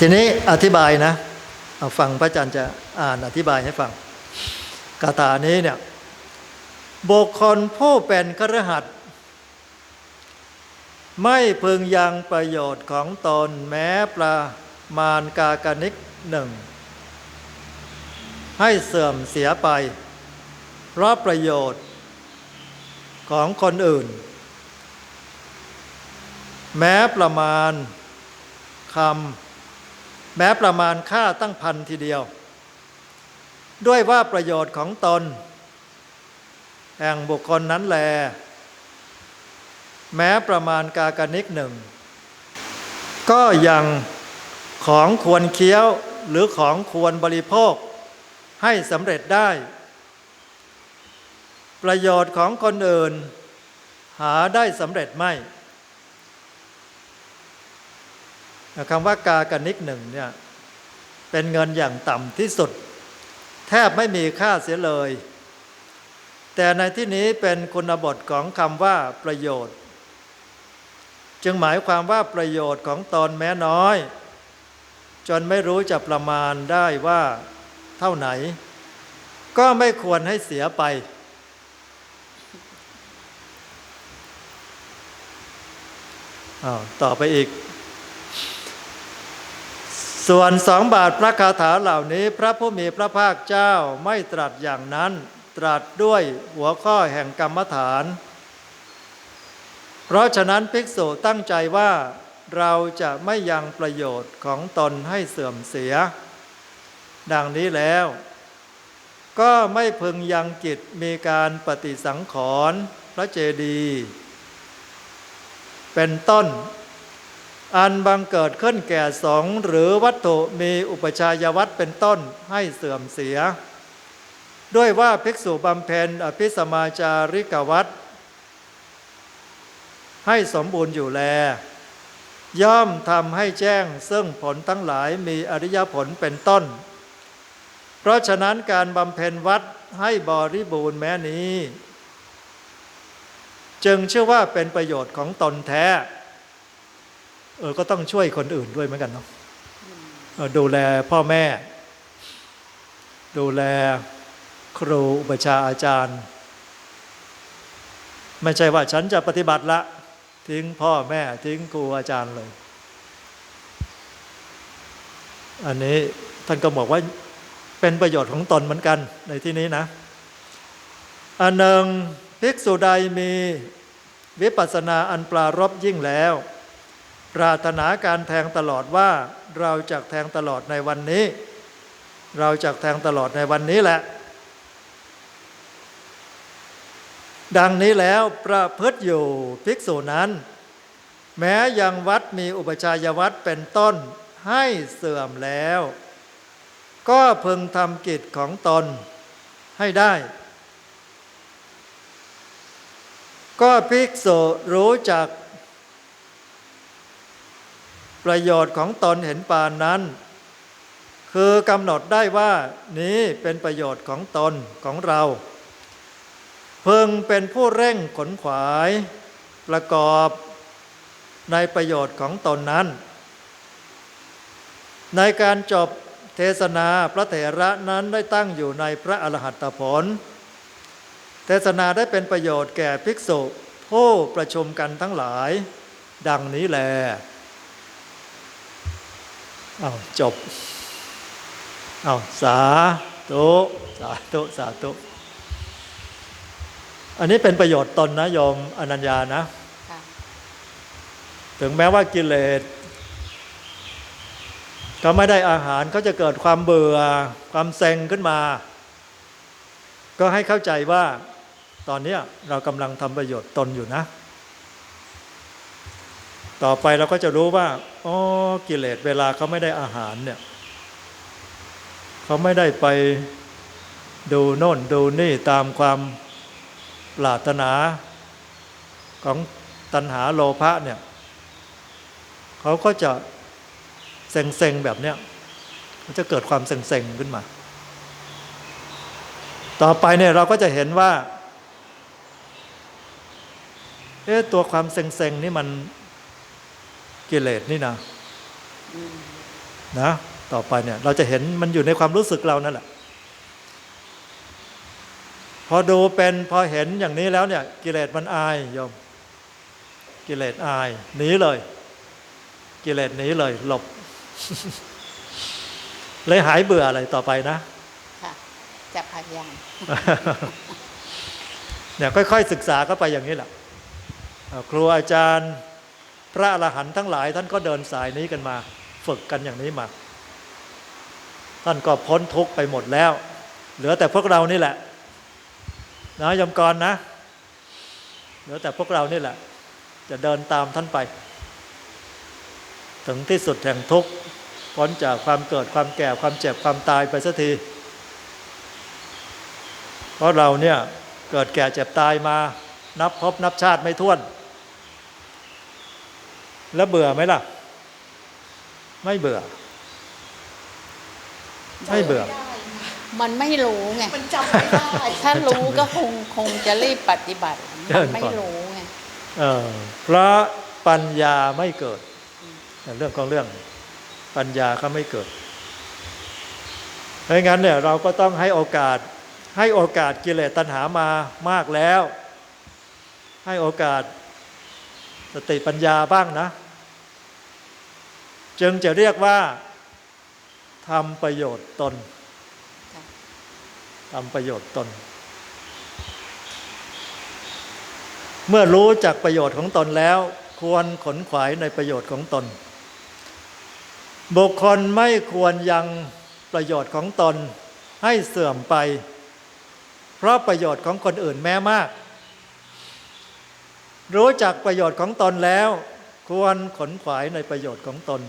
ทีนี้อธิบายนะเอาฟังพระอาจารย์จะอ่านอธิบายให้ฟังคาถานี้เนี่ยบุคคลผู้เป็นครหัสไม่พึงยังประโยชน์ของตนแม้ประมาณกากนิกหนึ่ง ให้เสื่อมเสียไป เพราะประโยชน์ของคนอื่น แม้ประมาณคำ แม้ประมาณค่าตั้งพันทีเดียว ด้วยว่าประโยชน์ของตน แห่งบุคคลนั้นแล แม้ประมาณกากนิกหนึ่ง ก็ยังของควรเคี้ยวหรือของควรบริโภค ให้สำเร็จได้ ประโยชน์ของคนอื่น หาได้สำเร็จไม่ คำว่ากากนิกหนึ่งเนี่ยเป็นเงินอย่างต่ำที่สุด แทบไม่มีค่าเสียเลย แต่ในที่นี้เป็นคุณบทของคำว่าประโยชน์ จึงหมายความว่าประโยชน์ของตนแม้น้อย จนไม่รู้จะประมาณได้ว่าเท่าไหน ก็ไม่ควรให้เสียไปอ้าต่อไปอีก ส่วนสองบาทพระคาถาเหล่านี้ พระผู้มีพระภาคเจ้าไม่ตรัสอย่างนั้น ตรัสด้วยหัวข้อแห่งกรรมฐาน เพราะฉะนั้นภิกษุตั้งใจว่าเราจะไม่ยังประโยชน์ของตนให้เสื่อมเสีย ดังนี้แล้ว ก็ไม่พึงยังกิจมีการปฏิสังขรณ์พระเจดีย์เป็นต้น อันบังเกิดขึ้นแก่สงหรือวัตถุมีอุปชายวัตเป็นต้นให้เสื่อมเสีย ด้วยว่าภิกษุบำเพ็ญอภิสมาจาริกวัตให้สมบูรณ์อยู่แล ย่อมทำให้แจ้งซึ่งผลทั้งหลายมีอริยผลเป็นต้น เพราะฉะนั้นการบำเพ็ญวัดให้บริบูรณ์แม้นี้ จึงเชื่อว่าเป็นประโยชน์ของตนแท้ เออก็ต้องช่วยคนอื่นด้วยเหมือนกันเนาะเออดูแลพ่อแม่ ดูแลครูอุปชฌาย์อาจารย์ ไม่ใช่ว่าฉันจะปฏิบัติละ ทิ้งพ่อแม่ทิ้งครูอาจารย์เลย อันนี้ท่านก็บอกว่าเป็นประโยชน์ของตนเหมือนกันในที่นี้นะ อันหนึ่งภิกษุใดมีวิปัสสนาอันปรารบยิ่งแล้ว ปรารถนาการแทงตลอดว่าเราจะแทงตลอดในวันนี้ เราจะแทงตลอดในวันนี้แหละ ดังนี้แล้วประพฤติอยู่ภิกษุนั้น แม้ยังวัดมีอุปชายวัดเป็นต้นให้เสื่อมแล้ว ก็พึงทำกิจของตนให้ได้ ก็ภิกษุรู้จัก ประโยชน์ของตนเห็นปานนั้น คือกำหนดได้ว่านี้เป็นประโยชน์ของตนของเราเพึงเป็นผู้เร่งขนขวาย ประกอบในประโยชน์ของตนนั้น ในการจบเทศนาพระเถระนั้นได้ตั้งอยู่ในพระอรหัตผล เทศนาได้เป็นประโยชน์แก่ภิกษุผู้ประชุมกันทั้งหลาย ดังนี้แหละ เอาจบ เอาสาธุสาธุสาธุอันนี้เป็นประโยชน์ตนนะโยมอนัญญานะค่ะถึงแม้ว่ากิเลสเขาไม่ได้อาหารเขาจะเกิดความเบื่อความเซ็งขึ้นมา ก็ให้เข้าใจว่า ตอนเนี้ยเรากำลังทำประโยชน์ตนอยู่นะ ต่อไปเราก็จะรู้ว่าอ๋อกิเลสเวลาเขาไม่ได้อาหารเนี่ยเขาไม่ได้ไปดูโน่นดูนี่ตามความปรารถนาของตัณหาโลภะเนี่ยเขาก็จะเซ็งๆแบบเนี้ยมันจะเกิดความเซ็งๆขึ้นมา ต่อไปเนี่ยเราก็จะเห็นว่า เอ๊ะตัวความเซ็งๆนี่มัน กิเลสนี่นะอืมนะต่อไปเนี่ย เราจะเห็นมันอยู่ในความรู้สึกเรานั่นแหละพอดูเป็นพอเห็นอย่างนี้แล้วเนี่ย กิเลสมันอายโยม กิเลสอายหนีเลย กิเลสหนีเลย หลบ เลยหายเบื่ออะไรต่อไปนะค่ะจะพยายามเนี่ยค่อย ๆ ศึกษาก็ไปอย่างนี้แหละเอ่อครูอาจารย์ พระอรหันต์ทั้งหลายท่านก็เดินสายนี้กันมา ฝึกกันอย่างนี้มา ท่านก็พ้นทุกข์ไปหมดแล้ว เหลือแต่พวกเรานี่แหละนะยมกรนะ เหลือแต่พวกเรานี่แหละ จะเดินตามท่านไป ถึงที่สุดแห่งทุกข์พ้นจากความเกิดความแก่ความเจ็บความตายไปสักทีเพราะเราเนี่ยเกิดแก่เจ็บตายมา นับพบนับชาติไม่ท้วน แล้วเบื่อไหมล่ะ ไม่เบื่อ ไม่เบื่อ มันไม่รู้ไงมันจำไม่ได้ถ้ารู้ก็คงคงจะรีบปฏิบัติเดิมันนไม่ก่อนรู้ไงเออเพราะปัญญาไม่เกิด เรื่องของเรื่องปัญญาก็ไม่เกิดเพราะงั้นเนี่ยเราก็ต้องให้โอกาส ให้โอกาสกิเลสตัณหามามากแล้ว ให้โอกาสสติปัญญาบ้างนะ จึงจะเรียกว่าทำประโยชน์ตนค่ะทำประโยชน์ตน เมื่อรู้จักประโยชน์ของตนแล้ว ควรขนขวายในประโยชน์ของตน บุคคลไม่ควรยังประโยชน์ของตนให้เสื่อมไป เพราะประโยชน์ของคนอื่นแม้มาก รู้จักประโยชน์ของตนแล้ว ควรขนขวายในประโยชน์ของตน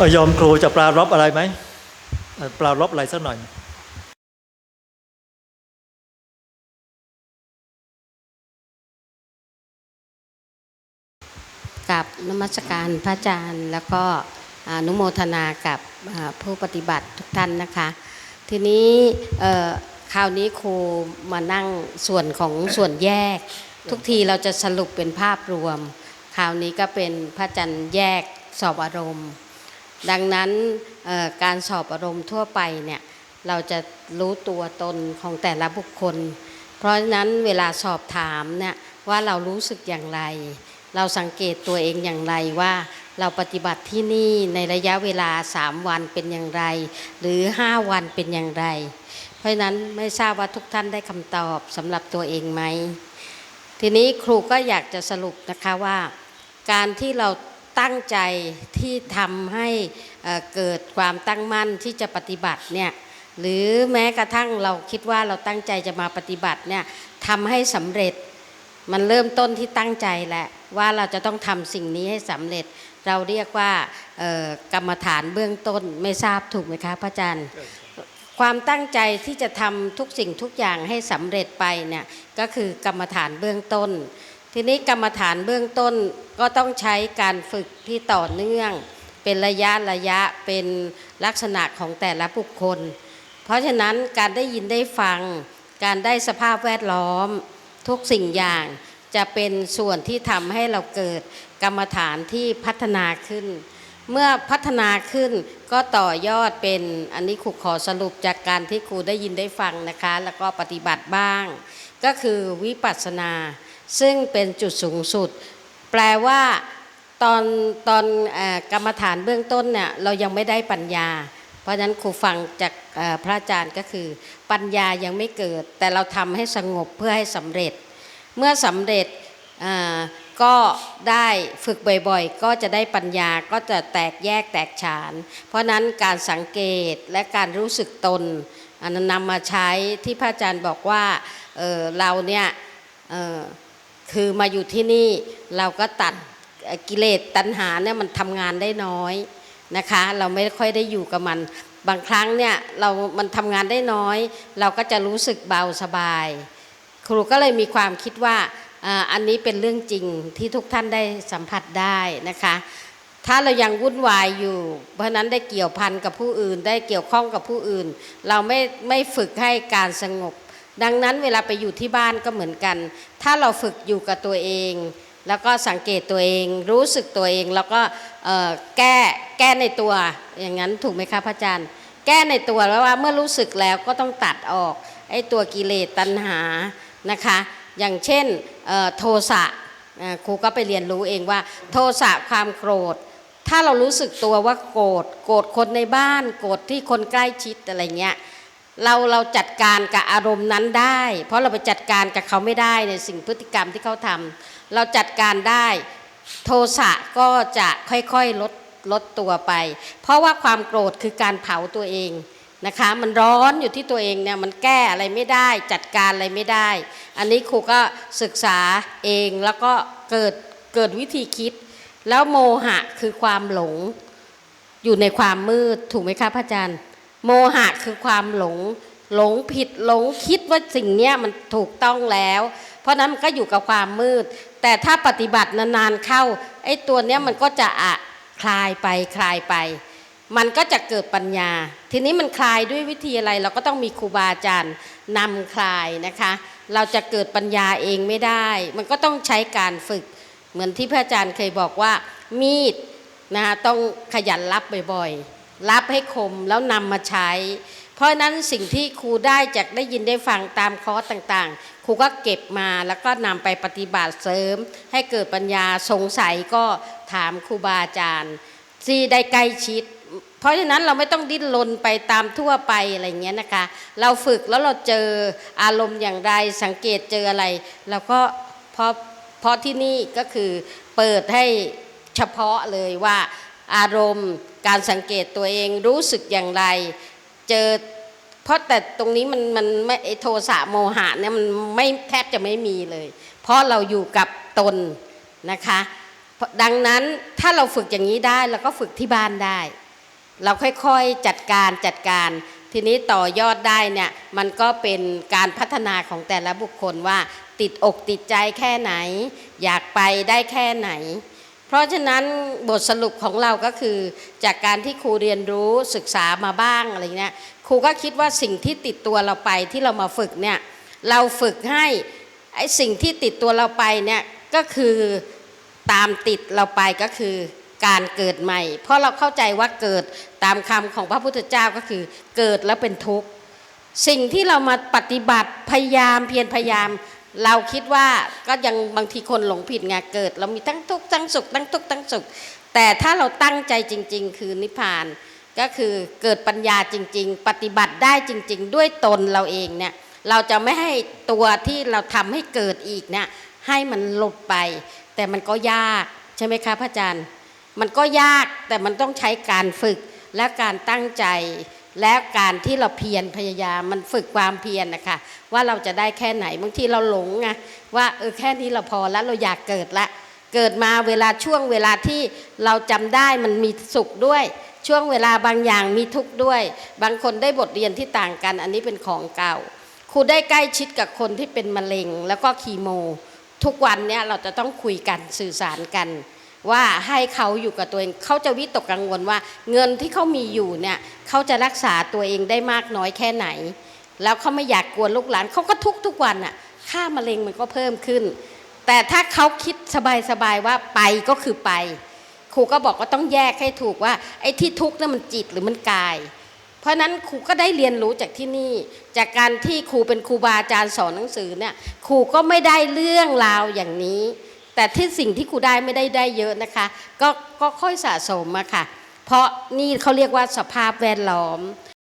เอ่อโยมครูจะปรารบอะไรไหม ปรารบอะไรสักหน่อยกับนมัสการพระอาจารย์ แล้วก็อนุโมทนากับผู้ปฏิบัติทุกท่านนะคะ ทีนี้คราวนี้ครูมานั่งส่วนของส่วนแยก ทุกทีเราจะสรุปเป็นภาพรวม คราวนี้ก็เป็นพระอาจารย์แยกสอบอารมณ์ ดังนั้นการสอบอารมณ์ทั่วไปเนี่ยเราจะรู้ตัวตนของแต่ละบุคคล เพราะฉะนั้นเวลาสอบถามเนี่ยว่าเรารู้สึกอย่างไร เราสังเกตตัวเองอย่างไรว่าเราปฏิบัติที่นี่ในระยะเวลา 3 วันเป็นอย่างไร หรือ 5 วันเป็นอย่างไร เพราะฉะนั้นไม่ทราบว่าทุกท่านได้คำตอบสำหรับตัวเองไหม ทีนี้ครูก็อยากจะสรุปนะคะว่า การที่เรา ตั้งใจที่ทำให้เกิดความตั้งมั่นที่จะปฏิบัติเนี่ยหรือแม้กระทั่งเราคิดว่าเราตั้งใจจะมาปฏิบัติเนี่ยทำให้สำเร็จมันเริ่มต้นที่ตั้งใจแหละว่าเราจะต้องทำสิ่งนี้ให้สำเร็จ เราเรียกว่ากรรมฐานเบื้องต้นไม่ทราบถูกไหมคะพระอาจารย์ความตั้งใจที่จะทำทุกสิ่งทุกอย่างให้สำเร็จไปเนี่ยก็คือกรรมฐานเบื้องต้น ทีนี้กรรมฐานเบื้องต้นก็ต้องใช้การฝึกที่ต่อเนื่อง เป็นระยะระยะเป็นลักษณะของแต่ละบุคคล เพราะฉะนั้นการได้ยินได้ฟัง การได้สภาพแวดล้อม ทุกสิ่งอย่างจะเป็นส่วนที่ทำให้เราเกิดกรรมฐานที่พัฒนาขึ้น เมื่อพัฒนาขึ้นก็ต่อยอดเป็นอันนี้ครูขอสรุปจากการที่ครูได้ยินได้ฟังนะคะ แล้วก็ปฏิบัติบ้าง ก็คือวิปัสสนา ซึ่งเป็นจุดสูงสุด แปลว่าตอนตอนอกรรมฐานเบื้องต้นเนี่ยเรายังไม่ได้ปัญญา เพราะฉะนั้นครูฟังจากพระอาจารย์ก็คือ ปัญญายังไม่เกิด แต่เราทำให้สงบเพื่อให้สำเร็จ เมื่อสำเร็จก็ได้ฝึกบ่อยๆ ก็จะได้ปัญญาก็จะแตกแยกแตกฉาน เพราะนั้นการสังเกตและการรู้สึกตนอันนั้นนำมาใช้ที่พระอาจารย์บอกว่าเเราเนี่ย คือมาอยู่ที่นี่เราก็ตัดกิเลสตัณหาเนี่ยมันทำงานได้น้อยนะคะ เราไม่ค่อยได้อยู่กับมัน บางครั้งเนี่ยเรา มันทำงานได้น้อย เราก็จะรู้สึกเบาสบาย ครูก็เลยมีความคิดว่าอ่าอันนี้เป็นเรื่องจริงที่ทุกท่านได้สัมผัสได้นะคะ ถ้าเรายังวุ่นวายอยู่ เพราะนั้นได้เกี่ยวพันกับผู้อื่น ได้เกี่ยวข้องกับผู้อื่น เราไม่ไม่ฝึกให้การสงบ ดังนั้นเวลาไปอยู่ที่บ้านก็เหมือนกัน ถ้าเราฝึกอยู่กับตัวเอง แล้วก็สังเกตตัวเอง รู้สึกตัวเอง แล้วก็แก้แก้ในตัวอย่างนั้นถูกไหมคะพระอาจารย์ แก้ในตัวแล้วว่าเมื่อรู้สึกแล้วก็ต้องตัดออกไอ้ตัวกิเลสตัณหานะคะ อย่างเช่นโทสะครูก็ไปเรียนรู้เองว่า โทสะความโกรธ ถ้าเรารู้สึกตัวว่าโกรธโกรธคนในบ้าน โกรธที่คนใกล้ชิดอะไรเงี้ย เราเราจัดการกับอารมณ์นั้นได้ เพราะเราไปจัดการกับเขาไม่ได้ในสิ่งพฤติกรรมที่เขาทำเราจัดการได้ โทสะก็จะค่อยๆลดลดตัวไป เพราะว่าความโกรธคือการเผาตัวเองนะคะ มันร้อนอยู่ที่ตัวเองเนี่ยมันแก้อะไรไม่ได้ จัดการอะไรไม่ได้ อันนี้ครูก็ศึกษาเองแล้วก็เกิดเกิดวิธีคิด แล้วโมหะคือความหลงอยู่ในความมืดถูกไหมคะพระอาจารย์ โมหะคือความหลงหลงผิดหลงคิดว่าสิ่งเนี้ยมันถูกต้องแล้ว เพราะนั้นมันก็อยู่กับความมืด แต่ถ้าปฏิบัตินานๆเข้าไอ้ตัวเนี้ยมันก็จะอะคลายไปคลายไป มันก็จะเกิดปัญญา ทีนี้มันคลายด้วยวิธีอะไร เราก็ต้องมีครูบาอาจารย์นำคลายนะคะ เราจะเกิดปัญญาเองไม่ได้ มันก็ต้องใช้การฝึก เหมือนที่พระอาจารย์เคยบอกว่า มีดนะคะต้องขยันรับบ่อยๆ รับให้คมแล้วนำมาใช้ เพราะนั้นสิ่งที่ครูได้จากได้ยินได้ฟังตามคอร์สต่างๆ ครูก็เก็บมาแล้วก็นำไปปฏิบัติเสริม ให้เกิดปัญญาสงสัยก็ถามครูบาอาจารย์ ที่ได้ใกล้ชิด เพราะฉะนั้นเราไม่ต้องดิ้นรนไปตามทั่วไปอะไรเงี้ยนะคะ เราฝึกแล้วเราเจออารมณ์อย่างไรสังเกตเจออะไรเราก็เพราะเพราะที่นี่ก็คือเปิดให้เฉพาะเลยว่า อารมณ์ การสังเกตตัวเองรู้สึกอย่างไร เจอเพราะแต่ตรงนี้มันมันไม่ไอโทสะโมหะเนี่ยมันไม่แทบจะไม่มีเลย เพราะเราอยู่กับตนนะคะดังนั้นถ้าเราฝึกอย่างนี้ได้เราก็ฝึกที่บ้านได้ เราค่อยๆจัดการจัดการ ทีนี้ต่อยอดได้เนี่ยมันก็เป็นการพัฒนาของแต่ละบุคคลว่า ติดอกติดใจแค่ไหน อยากไปได้แค่ไหน เพราะฉะนั้นบทสรุปของเราก็คือ จากการที่ครูเรียนรู้ศึกษามาบ้างอะไรเงี้ยครูก็คิดว่าสิ่งที่ติดตัวเราไปที่เรามาฝึกเนี่ยเราฝึกให้ไอ้สิ่งที่ติดตัวเราไปเนี่ยก็คือตามติดเราไปก็คือการเกิดใหม่ เพราะเราเข้าใจว่าเกิดตามคำของพระพุทธเจ้าก็คือเกิดแล้วเป็นทุกข์ สิ่งที่เรามาปฏิบัติพยายามเพียรพยายาม เราคิดว่าก็ยังบางทีคนหลงผิดไงเกิด เรามีทั้งทุกข์ทั้งสุขทั้งทุกข์ทั้งสุข แต่ถ้าเราตั้งใจจริง ๆ คือนิพพานก็คือเกิดปัญญาจริง ๆ ปฏิบัติได้จริง ๆ ด้วยตนเราเองเนี่ยเราจะไม่ให้ตัวที่เราทำให้เกิดอีกเนี่ยให้มันหลุดไป แต่มันก็ยากใช่ไหมคะพระอาจารย์ มันก็ยากแต่มันต้องใช้การฝึกและการตั้งใจ และการที่เราเพียรพยายามมันฝึกความเพียรนะคะว่าเราจะได้แค่ไหนบางทีเราหลงไงว่าเออแค่นี้เราพอแล้วเราอยากเกิดละ เกิดมาเวลาช่วงเวลาที่เราจำได้มันมีสุขด้วย ช่วงเวลาบางอย่างมีทุกข์ด้วย บางคนได้บทเรียนที่ต่างกัน อันนี้เป็นของเก่าครูได้ใกล้ชิดกับคนที่เป็นมะเร็งแล้วก็คีโม ทุกวันเนี่ยเราจะต้องคุยกันสื่อสารกันว่าให้เขาอยู่กับตัวเองเขาจะวิตกกังวลว่าเงินที่เขามีอยู่เนี่ย เขาจะรักษาตัวเองได้มากน้อยแค่ไหน แล้วเขาไม่อยากกวนลูกหลานเขาก็ทุกทุกวันอะค่ามะเร็งมันก็เพิ่มขึ้น แต่ถ้าเขาคิดสบายๆว่าไปก็คือไป ครูก็บอกว่าต้องแยกให้ถูกว่าไอ้ที่ทุกข์นั่นมันจิตหรือมันกายเพราะฉะนั้นครูก็ได้เรียนรู้จากที่นี่ จากการที่ครูเป็นครูบาอาจารย์สอนหนังสือเนี่ยครูก็ไม่ได้เรื่องราวอย่างนี้ แต่ที่สิ่งที่ครูได้ไม่ได้ได้เยอะนะคะ ก็ก็ค่อยสะสมมาค่ะ เพราะนี่เขาเรียกว่าสภาพแวดล้อม